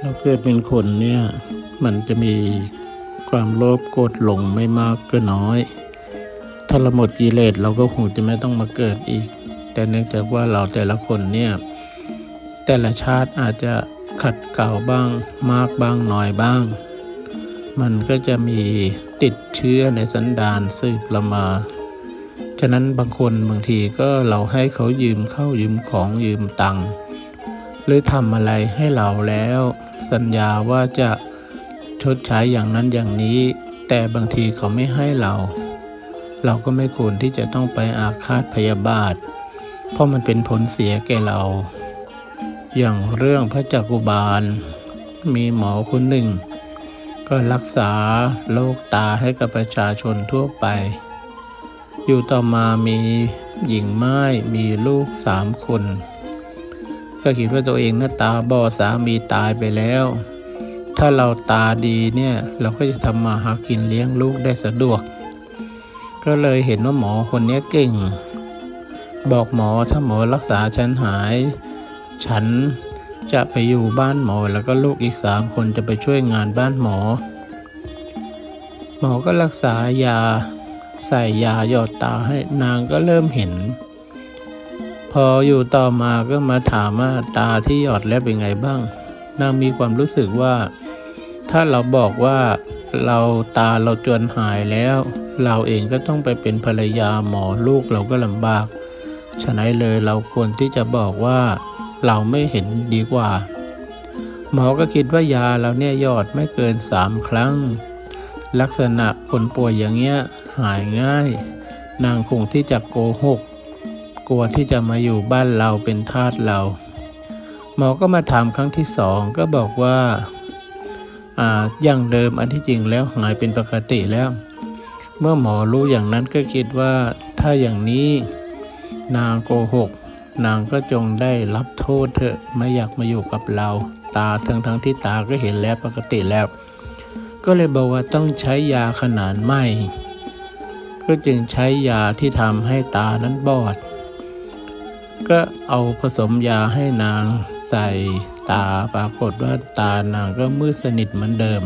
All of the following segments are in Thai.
เราเกิดเป็นคนเนี่ย มันจะมีความโลภโกรธหลงไม่มากก็น้อย ถ้าเราหมดกิเลสเราก็คงจะไม่ต้องมาเกิดอีก แต่เนื่องจากว่าเราแต่ละคนเนี่ย แต่ละชาติอาจจะขัดเกลาบ้างมากบ้างน้อยบ้าง มันก็จะมีติดเชื้อในสันดานสืบเรามา ฉะนั้นบางคนบางทีก็เราให้เขายืมเข้ายืมของยืมตังค์หรือทำอะไรให้เราแล้วสัญญาว่าจะชดใช้อย่างนั้นอย่างนี้ แต่บางทีเขาไม่ให้เรา เราก็ไม่ควรที่จะต้องไปอาฆาตพยาบาท เพราะมันเป็นผลเสียแก่เรา อย่างเรื่องพระจักกุบาล มีหมอคนหนึ่ง ก็รักษาโรคตาให้กับประชาชนทั่วไป อยู่ต่อมามีหญิงไม้มีลูกสามคน ก็คิดว่าตัวเองหน้าตาบอดสามีตายไปแล้ว ถ้าเราตาดีเนี่ยเราก็จะทำมาหากินเลี้ยงลูกได้สะดวก ก็เลยเห็นว่าหมอคนนี้เก่ง บอกหมอถ้าหมอรักษาฉันหาย ฉัน จะไปอยู่บ้านหมอแล้วก็ลูกอีกสามคนจะไปช่วยงานบ้านหมอ หมอก็รักษายา ใส่ยาหยอดตาให้นางก็เริ่มเห็น พออยู่ต่อมาก็มาถามว่าตาที่หยอดแล้วเป็นไงบ้าง นางมีความรู้สึกว่า ถ้าเราบอกว่าเราตาเราจนหายแล้ว เราเองก็ต้องไปเป็นภรรยาหมอลูกเราก็ลำบากฉะนั้นเลยเราควรที่จะบอกว่า เราไม่เห็นดีกว่า หมอก็คิดว่ายาเราเนี่ยยอดไม่เกินสามครั้ง ลักษณะคนป่วยอย่างเงี้ยหายง่าย นางคงที่จะโกหก กลัวที่จะมาอยู่บ้านเราเป็นทาสเรา หมอก็มาถามครั้งที่สองก็บอกว่าอ่าอย่างเดิมอันที่จริงแล้วหายเป็นปกติแล้ว เมื่อหมอรู้อย่างนั้นก็คิดว่าถ้าอย่างนี้นางโกหก นางก็จงได้รับโทษเถอะไม่อยากมาอยู่กับเรา ตาทั้งทั้งที่ตาก็เห็นแล้วปกติแล้ว ก็เลยบอกว่าต้องใช้ยาขนาดใหม่ก็จึงใช้ยาที่ทำให้ตานั้นบอด ก็เอาผสมยาให้นางใส่ตาปรากฏว่าตานางก็มืดสนิทเหมือนเดิม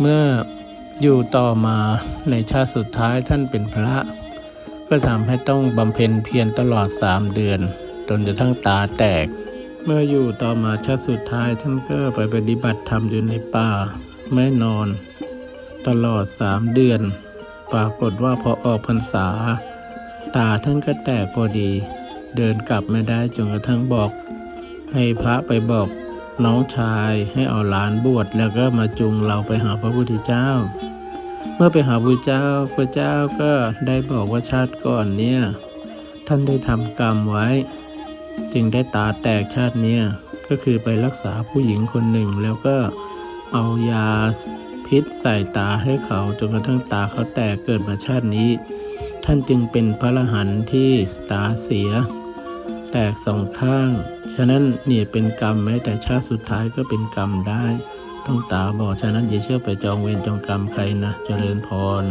เมื่ออยู่ต่อมาในชาติสุดท้ายท่านเป็นพระ ก็ทำให้ต้องบำเพ็ญเพียรตลอดสามเดือน จนกระทั่งตาแตก เมื่ออยู่ต่อมาชาติสุดท้ายท่านก็ไปปฏิบัติธรรมอยู่ในป่าไม่นอน ตลอดสามเดือน ปรากฏว่าพอออกพรรษา ตาท่านก็แตกพอดี เดินกลับไม่ได้จนกระทั่งบอก ให้พระไปบอกน้องชายให้เอาหลานบวชแล้วก็มาจูงเราไปหาพระพุทธเจ้า เมื่อไปหาพระเจ้าพระเจ้าก็ได้บอกว่าชาติก่อนเนี่ยท่านได้ทำกรรมไว้ จึงได้ตาแตกชาติเนี้ยก็คือไปรักษาผู้หญิงคนหนึ่ง แล้วก็เอายาพิษใส่ตาให้เขาจนกระทั่งตาเขาแตกเกิดมาชาตินี้ ท่านจึงเป็นพระรหันที่ตาเสีย แตกสองข้าง ฉะนั้นเนี่ยเป็นกรรมแม้แต่ชาติสุดท้ายก็เป็นกรรมได้ ต้องตาบอดฉะนั้นอย่าเชื่อไปจองเวรจองกรรมใครนะ เจริญพร